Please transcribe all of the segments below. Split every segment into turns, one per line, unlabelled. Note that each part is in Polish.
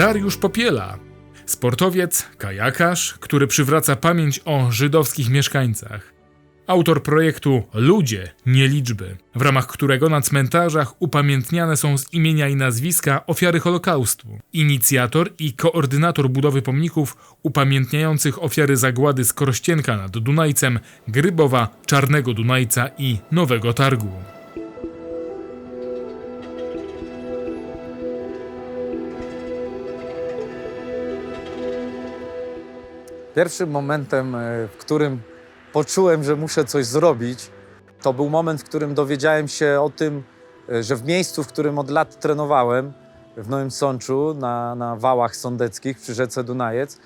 Dariusz Popiela, sportowiec, kajakarz, który przywraca pamięć o żydowskich mieszkańcach. Autor projektu Ludzie, nie liczby, w ramach którego na cmentarzach upamiętniane są z imienia i nazwiska ofiary Holokaustu. Inicjator i koordynator budowy pomników upamiętniających ofiary zagłady z Krościenka nad Dunajcem, Grybowa, Czarnego Dunajca i Nowego Targu.
Pierwszym momentem, e, w którym poczułem, że muszę coś zrobić, to był moment, w którym dowiedziałem się o tym, e, że w miejscu, w którym od lat trenowałem, w Nowym Sączu, na, na wałach sądeckich przy rzece Dunajec,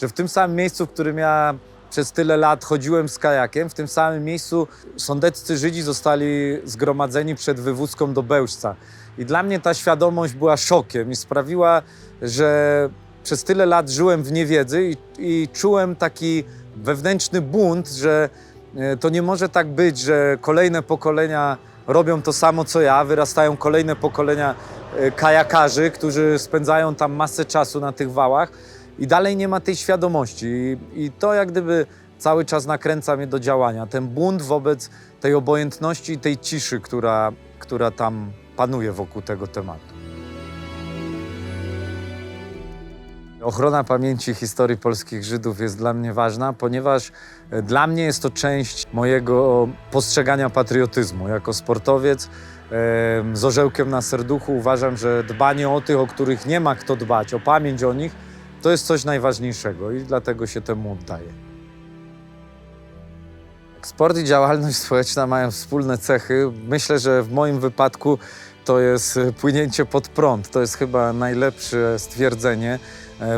że w tym samym miejscu, w którym ja przez tyle lat chodziłem z kajakiem, w tym samym miejscu sądeccy Żydzi zostali zgromadzeni przed wywódzką do Bełżca. I dla mnie ta świadomość była szokiem i sprawiła, że przez tyle lat żyłem w niewiedzy i, i czułem taki wewnętrzny bunt, że e, to nie może tak być, że kolejne pokolenia robią to samo co ja, wyrastają kolejne pokolenia e, kajakarzy, którzy spędzają tam masę czasu na tych wałach i dalej nie ma tej świadomości. I, i to jak gdyby cały czas nakręca mnie do działania. Ten bunt wobec tej obojętności i tej ciszy, która, która tam panuje wokół tego tematu. Ochrona pamięci historii polskich Żydów jest dla mnie ważna, ponieważ e, dla mnie jest to część mojego postrzegania patriotyzmu. Jako sportowiec z orzełkiem na serduchu uważam, że dbanie o tych, o których nie ma kto dbać, o pamięć o nich, to jest coś najważniejszego i dlatego się temu oddaję. Sport i działalność społeczna mają wspólne cechy. Myślę, że w moim wypadku to jest e, płynięcie pod prąd. To jest chyba najlepsze stwierdzenie,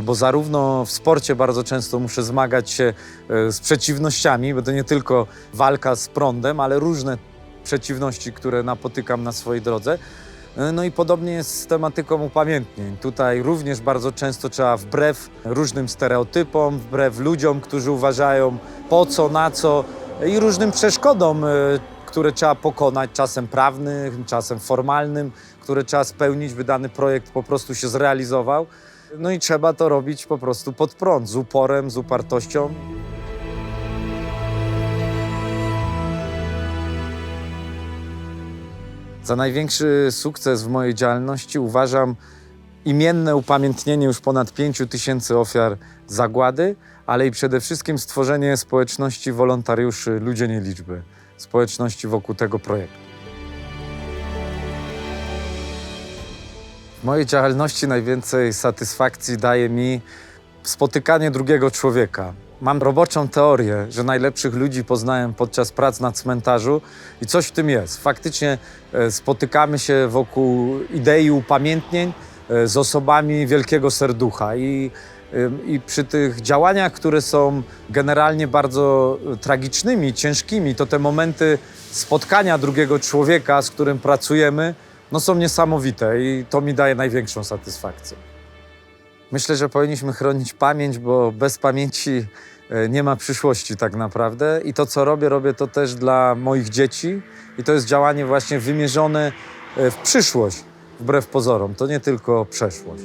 bo zarówno w sporcie bardzo często muszę zmagać się e, z przeciwnościami, bo to nie tylko walka z prądem, ale różne przeciwności, które napotykam na swojej drodze. E, No i podobnie jest z tematyką upamiętnień. Tutaj również bardzo często trzeba wbrew różnym stereotypom, wbrew ludziom, którzy uważają po co, na co i różnym przeszkodom, e, które trzeba pokonać, czasem prawnym, czasem formalnym, które trzeba spełnić, by dany projekt po prostu się zrealizował. No i trzeba to robić po prostu pod prąd, z uporem, z upartością. Za największy sukces w mojej działalności uważam imienne upamiętnienie już ponad 5 tysięcy ofiar zagłady, ale i przede wszystkim stworzenie społeczności wolontariuszy Ludzie Nie Liczby, społeczności wokół tego projektu. W mojej działalności najwięcej satysfakcji daje mi spotykanie drugiego człowieka. Mam roboczą teorię, że najlepszych ludzi poznałem podczas prac na cmentarzu i coś w tym jest. Faktycznie e, spotykamy się wokół idei upamiętnień e, z osobami wielkiego serducha i, ym, i przy tych działaniach, które są generalnie bardzo e, tragicznymi, ciężkimi, to te momenty spotkania drugiego człowieka, z którym pracujemy, no są niesamowite i to mi daje największą satysfakcję. Myślę, że powinniśmy chronić pamięć, bo bez pamięci e, nie ma przyszłości tak naprawdę. I to, co robię, robię to też dla moich dzieci. I to jest działanie właśnie wymierzone e, w przyszłość, wbrew pozorom. To nie tylko przeszłość.